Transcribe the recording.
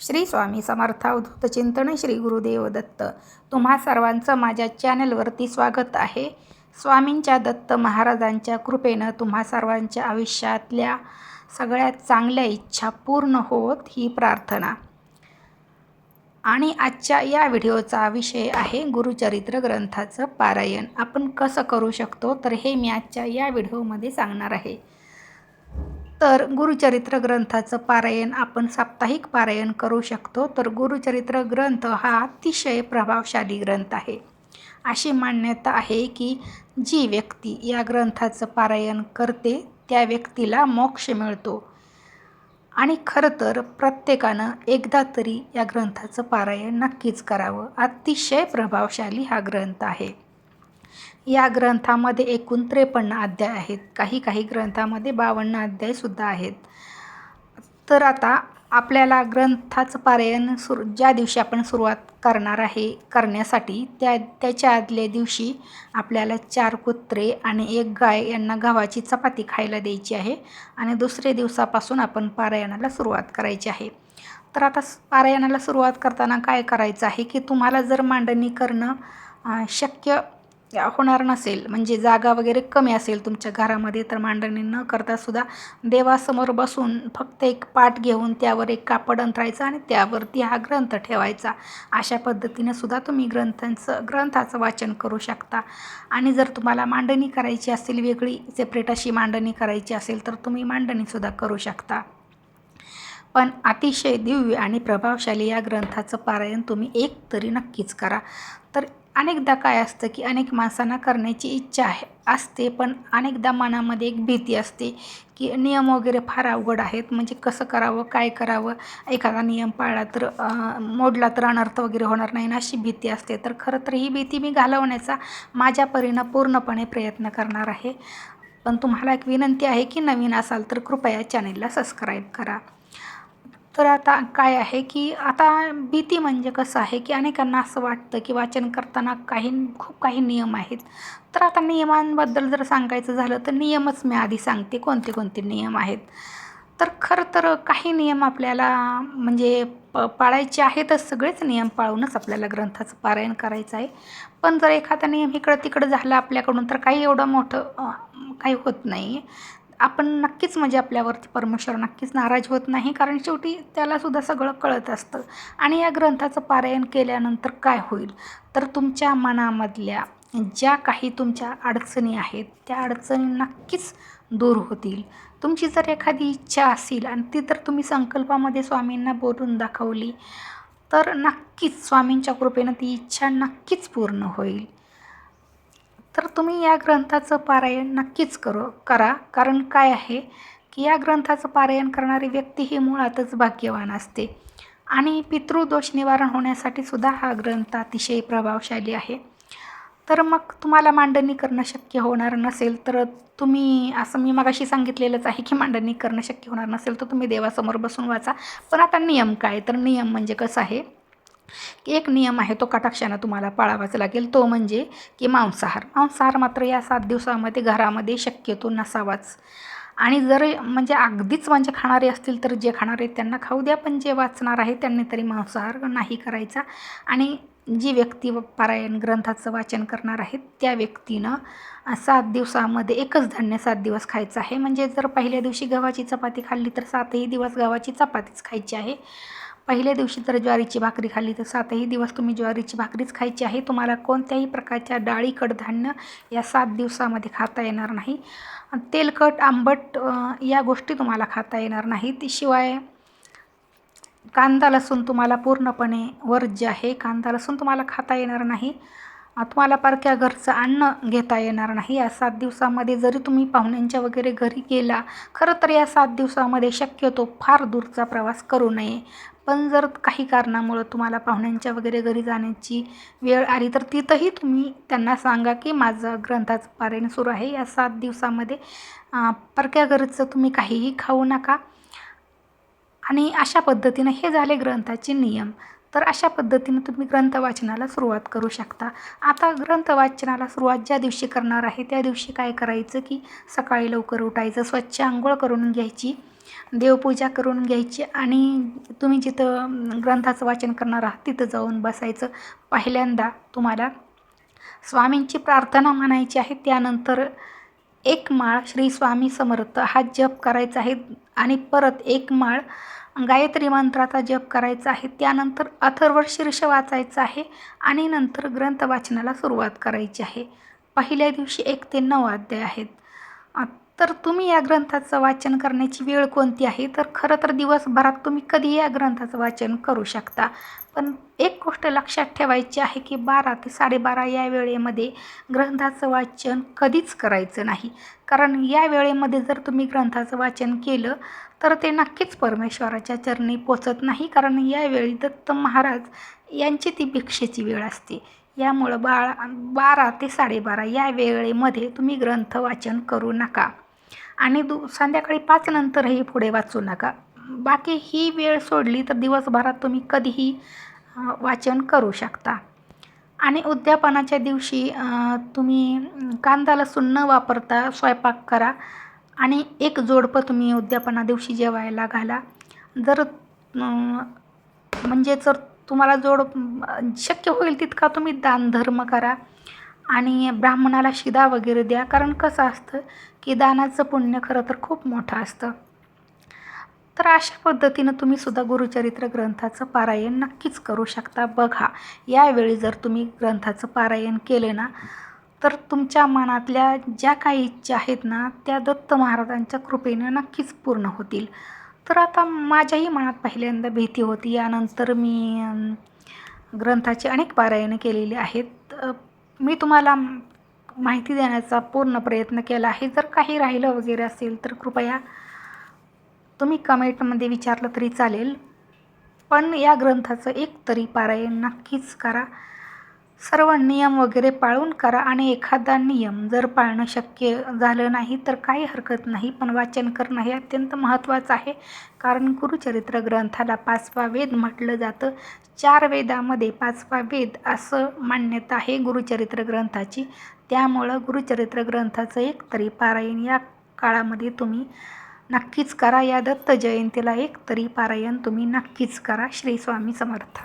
श्री स्वामी समर्थ अवधूत चिंतन श्री गुरुदेव दत्त. तुम्हा सर्वांचं माझ्या चॅनलवरती स्वागत आहे. स्वामींच्या दत्त महाराजांच्या कृपेनं तुम्हा सर्वांच्या आयुष्यातल्या सगळ्यात चांगल्या इच्छा पूर्ण होत ही प्रार्थना. आणि आजच्या या व्हिडिओचा विषय आहे गुरुचरित्र ग्रंथाचं पारायण. आपण कसं करू शकतो? तर हे मी आजच्या या व्हिडिओमध्ये सांगणार आहे. तर गुरुचरित्र ग्रंथाचं पारायण आपण साप्ताहिक पारायण करू शकतो. तर गुरुचरित्र ग्रंथ हा अतिशय प्रभावशाली ग्रंथ आहे. अशी मान्यता आहे की जी व्यक्ती या ग्रंथाचं पारायण करते त्या व्यक्तीला मोक्ष मिळतो. आणि खरं तर प्रत्येकानं एकदा तरी या ग्रंथाचं पारायण नक्कीच करावं. अतिशय प्रभावशाली हा ग्रंथ आहे. या ग्रंथामध्ये एकूण त्रेपन्न अध्याय आहेत. काही काही ग्रंथामध्ये बावन्न अध्यायसुद्धा आहेत. तर आता आपल्याला ग्रंथाचं पारायण सुरू ज्या दिवशी आपण सुरुवात करणार आहे करण्यासाठी त्या त्याच्या आदल्या दिवशी आपल्याला चार कुत्रे आणि एक गाय यांना गव्हाची चपाती खायला द्यायची आहे आणि दुसऱ्या दिवसापासून आपण पारायणाला सुरुवात करायची आहे. तर आता पारायणाला सुरुवात करताना काय करायचं आहे की तुम्हाला जर मांडणी करणं शक्य होणार नसेल म्हणजे जागा वगैरे कमी असेल तुमच्या घरामध्ये तर मांडणी न करता सुद्धा देवासमोर बसून फक्त एक पाट घेऊन त्यावर एक कापड अंतरायचं आणि त्यावरती हा ग्रंथ ठेवायचा. अशा पद्धतीने सुद्धा तुम्ही ग्रंथांचं ग्रंथाचं वाचन करू शकता. आणि जर तुम्हाला मांडणी करायची असेल वेगळी सेपरेट अशी मांडणी करायची असेल तर तुम्ही मांडणीसुद्धा करू शकता. पण अतिशय दिव्य आणि प्रभावशाली या ग्रंथाचं पारायण तुम्ही एक तरी नक्कीच करा. तर अनेकदा काय असतं की अनेक माणसांना करण्याची इच्छा आहे असते पण अनेकदा मनामध्ये एक भीती असते की नियम वगैरे फार अवघड आहेत. म्हणजे कसं करावं काय करावं? एखादा नियम पाळला तर मोडला तर अनर्थ वगैरे होणार नाही ना अशी भीती असते. तर खरं तर ही भीती मी घालवण्याचा माझ्या परीनं पूर्णपणे प्रयत्न करणार आहे. पण तुम्हाला एक विनंती आहे की नवीन असाल तर कृपया चॅनेलला सबस्क्राईब करा. तर आता काय आहे की आता भीती म्हणजे कसं आहे की अनेकांना असं वाटतं की वाचन करताना काही खूप काही नियम आहेत. तर आता नियमांबद्दल जर सांगायचं झालं तर नियमच मी आधी सांगते. कोणते कोणते नियम आहेत? तर खरं तर काही नियम आपल्याला म्हणजे प पाळायचे आहेतच सगळेच नियम पाळूनच आपल्याला ग्रंथाचं पारायण करायचं आहे. पण जर एखादा नियम इकडं तिकडं झाला आपल्याकडून तर काही एवढं मोठं काही होत नाही. आपण नक्कीच म्हणजे आपल्यावरती परमेश्वर नक्कीच नाराज होत नाही कारण शेवटी त्यालासुद्धा सगळं कळत असतं. आणि या ग्रंथाचं पारायण केल्यानंतर काय होईल? तर तुमच्या मनामधल्या ज्या काही तुमच्या अडचणी आहेत त्या अडचणी नक्कीच दूर होतील. तुमची जर एखादी इच्छा असेल आणि ती जर तुम्ही संकल्पामध्ये स्वामींना बोलून दाखवली तर नक्कीच स्वामींच्या कृपेनं ती इच्छा नक्कीच पूर्ण होईल. तर तुम्ही या ग्रंथाचं पारायण नक्कीच करू करा. कारण काय आहे की या ग्रंथाचं पारायण करणारी व्यक्ती ही मुळातच भाग्यवान असते. आणि पितृदोष निवारण होण्यासाठी सुद्धा हा ग्रंथ अतिशय प्रभावशाली आहे. तर मग तुम्हाला मांडणी करणं शक्य होणार नसेल तर तुम्ही असं मी मगाशी सांगितलेलंच आहे की मांडणी करणं शक्य होणार नसेल तर तुम्ही देवासमोर बसून वाचा. पण आता नियम काय? तर नियम म्हणजे कसं आहे? एक नियम आहे तो कटाक्षानं तुम्हाला पाळावाच लागेल. तो म्हणजे की मांसाहार. मांसाहार मात्र या सात दिवसामध्ये घरामध्ये शक्यतो नसावाच. आणि जर म्हणजे अगदीच म्हणजे खाणारे असतील तर जे खाणारे त्यांना खाऊ द्या पण जे वाचणार आहे त्यांनी तरी मांसाहार नाही करायचा. आणि जी व्यक्ती पारायण ग्रंथाचं वाचन करणार आहेत त्या व्यक्तीनं सात दिवसामध्ये एकच धान्य सात दिवस खायचं आहे. म्हणजे जर पहिल्या दिवशी गव्हाची चपाती खाल्ली तर सातही दिवस गव्हाची चपातीच खायची आहे. पहिल्या दिवशी जर ज्वारीची भाकरी खाल्ली तर सातही दिवस तुम्ही ज्वारीची भाकरीच खायची आहे. तुम्हाला कोणत्याही प्रकारच्या डाळी कडधान्य या सात दिवसामध्ये खाता येणार नाही. तेलकट आंबट या गोष्टी तुम्हाला खाता येणार नाहीत. शिवाय कांदा लसूण तुम्हाला पूर्णपणे वर्ज्य आहे. कांदा लसूण तुम्हाला खाता येणार नाही. तुम्हाला पारख्या घरचं अन्न घेता येणार नाही. या सात दिवसामध्ये जरी तुम्ही पाहुण्यांच्या वगैरे घरी गेला खरं तर या सात दिवसामध्ये शक्यतो फार दूरचा प्रवास करू नये. पण जर काही कारणामुळं तुम्हाला पाहुण्यांच्या वगैरे घरी जाण्याची वेळ आली तर तिथंही तुम्ही त्यांना सांगा की माझं ग्रंथाचं पारायण सुरू आहे. या सात दिवसामध्ये परक्या घरचं तुम्ही काहीही खाऊ नका. आणि अशा पद्धतीनं हे झाले ग्रंथाचे नियम. तर अशा पद्धतीनं तुम्ही ग्रंथ वाचनाला सुरुवात करू शकता. आता ग्रंथ वाचनाला सुरुवात ज्या दिवशी करणार आहे त्या दिवशी काय करायचं की सकाळी लवकर उठायचं स्वच्छ आंघोळ करून घ्यायची देवपूजा करून घ्यायची आणि तुम्ही जिथं ग्रंथाचं वाचन करणार आहात तिथं जाऊन बसायचं. पहिल्यांदा तुम्हाला स्वामींची प्रार्थना म्हणायची आहे त्यानंतर एक माळ श्री स्वामी समर्थ हा जप करायचा आहे आणि परत एक माळ गायत्री मंत्राचा जप करायचा आहे. त्यानंतर अथर्व शीर्ष वाचायचं आहे आणि नंतर ग्रंथ वाचनाला सुरुवात करायची आहे. पहिल्या दिवशी एक ते नऊ अध्याय आहेत. तर तुम्ही या ग्रंथाचं वाचन करण्याची वेळ कोणती आहे? तर खरं तर दिवसभरात तुम्ही कधीही या ग्रंथाचं वाचन करू शकता. पण एक गोष्ट लक्षात ठेवायची आहे की बारा ते साडेबारा या वेळेमध्ये ग्रंथाचं वाचन कधीच करायचं नाही. कारण या वेळेमध्ये जर तुम्ही ग्रंथाचं वाचन केलं तर ते नक्कीच परमेश्वराच्या चरणी पोचत नाही. कारण यावेळी दत्त महाराज यांची ती भिक्षेची वेळ असते. यामुळं बाळा बारा ते साडेबारा या वेळेमध्ये तुम्ही ग्रंथ वाचन करू नका. आणि दु संध्याकाळी पाचनंतरही पुढे वाचू नका. बाकी ही वेळ सोडली तर दिवसभरात तुम्ही कधीही वाचन करू शकता. आणि उद्यापनाच्या दिवशी तुम्ही कांदा लसूण न वापरता स्वयंपाक करा आणि एक जोडपं तुम्ही उद्यापना दिवशी जेवायला घाला. जर म्हणजे जर तुम्हाला जोड शक्य होईल तितका तुम्ही दानधर्म करा. आणि ब्राह्मणाला शिदा वगैरे द्या. कारण कसं असतं की दानाचं पुण्य खरं तर खूप मोठं असतं. तर अशा पद्धतीनं तुम्ही सुद्धा गुरुचरित्र ग्रंथाचं पारायण नक्कीच करू शकता. बघा यावेळी जर तुम्ही ग्रंथाचं पारायण केलं ना तर तुमच्या मनातल्या ज्या काही इच्छा आहेत ना त्या दत्त महाराजांच्या कृपेनं नक्कीच पूर्ण होतील. तर आता माझ्याही मनात पहिल्यांदा भीती होती. यानंतर मी ग्रंथाची अनेक पारायणं केलेली आहेत. मी तुम्हाला माहिती देण्याचा पूर्ण प्रयत्न केला आहे. जर काही राहिलं वगैरे असेल तर कृपया तुम्ही कमेंटमध्ये विचारलं तरी चालेल. पण या ग्रंथाचं एक तरी पारायण नक्कीच करा. सर्व नियम वगैरे पाळून करा आणि एखादा नियम जर पाळणं शक्य झालं नाही तर काही हरकत नाही. पण वाचन करणं हे अत्यंत महत्त्वाचं आहे. कारण गुरुचरित्र ग्रंथाला पाचवा वेद म्हटलं जातं. चार वेदामध्ये पाचवा वेद असं मान्यता आहे गुरुचरित्र ग्रंथाची. त्यामुळं गुरुचरित्र ग्रंथाचं एक तरी पारायण या काळामध्ये तुम्ही नक्कीच करा. या दत्त जयंतीला एक तरी पारायण तुम्ही नक्कीच करा. श्री स्वामी समर्थ.